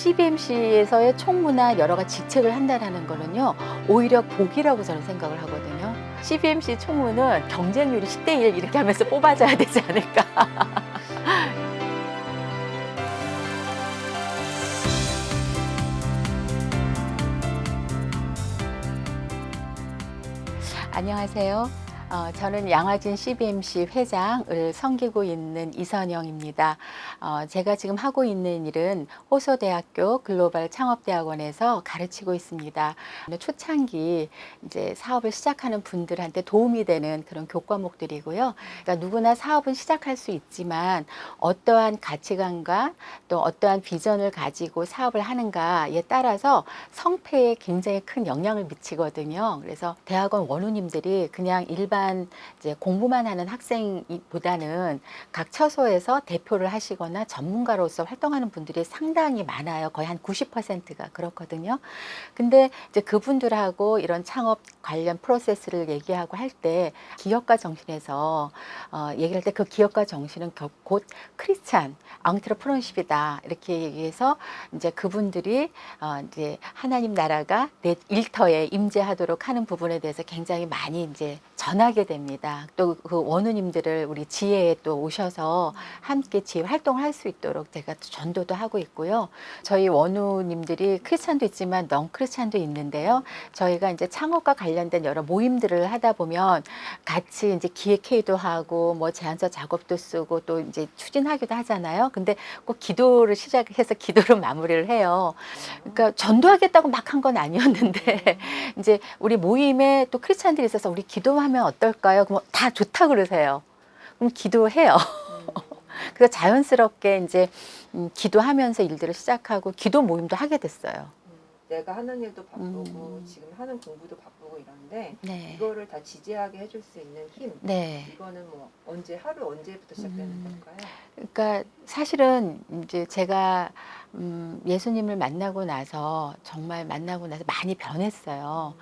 CBMC에서의 총무나 여러 가지 직책을 한다는 거는요, 오히려 복이라고 저는 생각을 하거든요. CBMC 총무는 경쟁률이 10대1 이렇게 하면서 뽑아줘야 되지 않을까. 안녕하세요. 어, 저는 양화진 CBMC 회장을 섬기고 있는 이선영입니다. 어, 제가 지금 하고 있는 일은 호소대학교 글로벌 창업대학원에서 가르치고 있습니다. 초창기 이제 사업을 시작하는 분들한테 도움이 되는 그런 교과목들이고요. 그러니까 누구나 사업은 시작할 수 있지만 어떠한 가치관과 또 어떠한 비전을 가지고 사업을 하는가에 따라서 성패에 굉장히 큰 영향을 미치거든요. 그래서 대학원 원우님들이 그냥 일반 이제 공부만 하는 학생보다는 각 처소에서 대표를 하시거나 전문가로서 활동하는 분들이 상당히 많아요. 거의 한 90%가 그렇거든요. 근데 이제 그분들하고 이런 창업 관련 프로세스를 얘기하고 할 때 기업가 정신에서 어, 얘기할 때 그 기업가 정신은 겨- 곧 크리스찬 앙트러프런십이다 이렇게 얘기해서 이제 그분들이 어, 이제 하나님 나라가 내 일터에 임재하도록 하는 부분에 대해서 굉장히 많이 이제 전하게 됩니다. 또 그 원우님들을 우리 지혜에 또 오셔서 함께 지혜 활동을 할 수 있도록 제가 또 전도도 하고 있고요. 저희 원우님들이 크리스찬도 있지만 넌 크리스찬도 있는데요. 저희가 이제 창업과 관련된 여러 모임들을 하다 보면 같이 이제 기획회의도 하고 뭐 제안서 작업도 쓰고 또 이제 추진하기도 하잖아요. 근데 꼭 기도를 시작해서 기도로 마무리를 해요. 그러니까 전도하겠다고 막 한 건 아니었는데 이제 우리 모임에 또 크리스찬들이 있어서 우리 기도 하면 어떨까요? 그럼 다 좋다 그러세요. 그럼 기도해요. 그래서 자연스럽게 이제 음, 기도하면서 일들을 시작하고 기도 모임도 하게 됐어요. 내가 하는 일도 바쁘고 음. 지금 하는 공부도 바쁘고 이런데 네. 이거를 다 지지하게 해줄 수 있는 힘 네. 이거는 뭐 언제 하루 언제부터 시작되는 음. 걸까요? 그러니까 사실은 이제 제가 음, 예수님을 만나고 나서 정말 만나고 나서 많이 변했어요.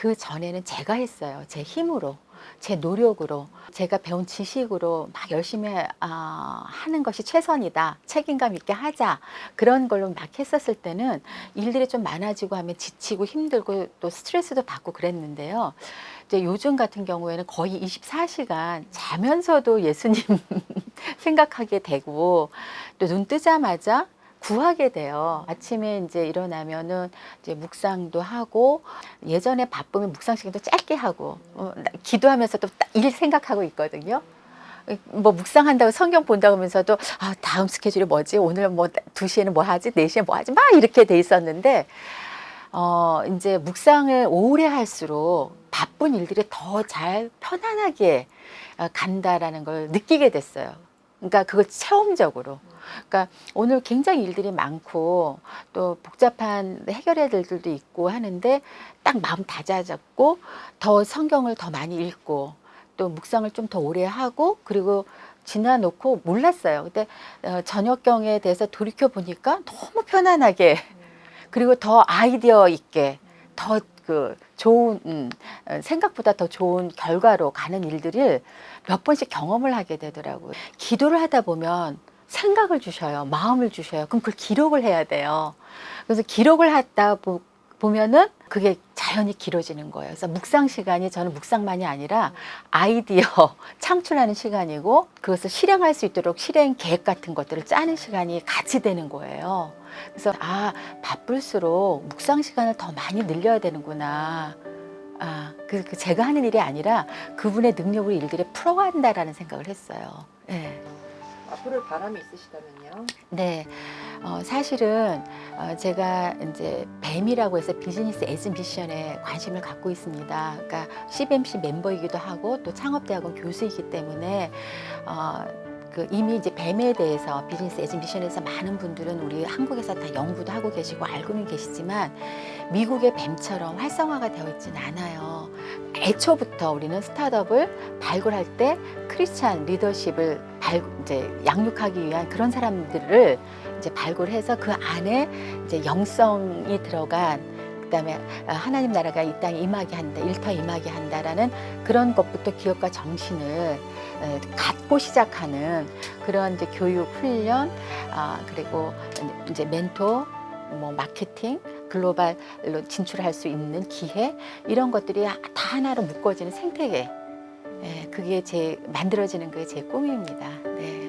그 전에는 제가 했어요. 제 힘으로, 제 노력으로, 제가 배운 지식으로 막 열심히 아, 하는 것이 최선이다. 책임감 있게 하자. 그런 걸로 막 했었을 때는 일들이 좀 많아지고 하면 지치고 힘들고 또 스트레스도 받고 그랬는데요. 이제 요즘 같은 경우에는 거의 24시간 자면서도 예수님 생각하게 되고 또 눈 뜨자마자 구하게 돼요. 아침에 이제 일어나면은 이제 묵상도 하고 예전에 바쁘면 묵상 시간도 짧게 하고 어, 나- 기도하면서도 딱일 생각하고 있거든요. 뭐 묵상한다고 성경 본다고 하면서도 아, 다음 스케줄이 뭐지? 오늘 뭐 2시에는 뭐 하지? 4시에 뭐 하지? 막 이렇게 돼 있었는데 어, 이제 묵상을 오래 할수록 바쁜 일들이 더 잘 편안하게 어, 간다라는 걸 느끼게 됐어요. 그러니까 그걸 체험적으로. 그러니까 오늘 굉장히 일들이 많고 또 복잡한 해결해야 될 일들도 있고 하는데 딱 마음 다잡고 더 성경을 더 많이 읽고 또 묵상을 좀 더 오래 하고 그리고 지나놓고 몰랐어요. 근데 어, 저녁경에 대해서 돌이켜 보니까 너무 편안하게 그리고 더 아이디어 있게 더 그 좋은 음, 어, 생각보다 더 좋은 결과로 가는 일들을 몇 번씩 경험을 하게 되더라고요. 기도를 하다 보면 생각을 주셔요. 마음을 주셔요. 그럼 그걸 기록을 해야 돼요. 그래서 기록을 하다 보, 보면은 그게 자연히 길어지는 거예요. 그래서 묵상 시간이 저는 묵상만이 아니라 아이디어 창출하는 시간이고 그것을 실행할 수 있도록 실행 계획 같은 것들을 짜는 시간이 같이 되는 거예요. 그래서 아 바쁠수록 묵상 시간을 더 많이 늘려야 되는구나. 아, 그, 그 제가 하는 일이 아니라 그분의 능력으로 일들이 풀어간다라는 생각을 했어요. 네. 앞으로 바람이 있으시다면요. 네, 어, 사실은 어, 제가 이제 뱀이라고 해서 비즈니스 에즈 미션에 관심을 갖고 있습니다. 그러니까 CBMC 멤버이기도 하고 또 창업대학원 교수이기 때문에 어, 그 이미 이제 뱀에 대해서 비즈니스 에즈 미션에서 많은 분들은 우리 한국에서 다 연구도 하고 계시고 알고는 계시지만 미국의 뱀처럼 활성화가 되어 있지는 않아요. 애초부터 우리는 스타트업을 발굴할 때 크리스찬 리더십을 발, 이제 양육하기 위한 그런 사람들을 이제 발굴해서 그 안에 이제 영성이 들어간 그다음에 아, 하나님 나라가 이 땅에 임하게 한다, 일터 임하게 한다라는 그런 것부터 기업과 정신을 에, 갖고 시작하는 그런 이제 교육 훈련 아 그리고 이제 멘토 뭐 마케팅, 글로벌로 진출할 수 있는 기회 이런 것들이 다 하나로 묶어지는 생태계. 예, 그게 제 만들어지는 게제 꿈입니다. 네.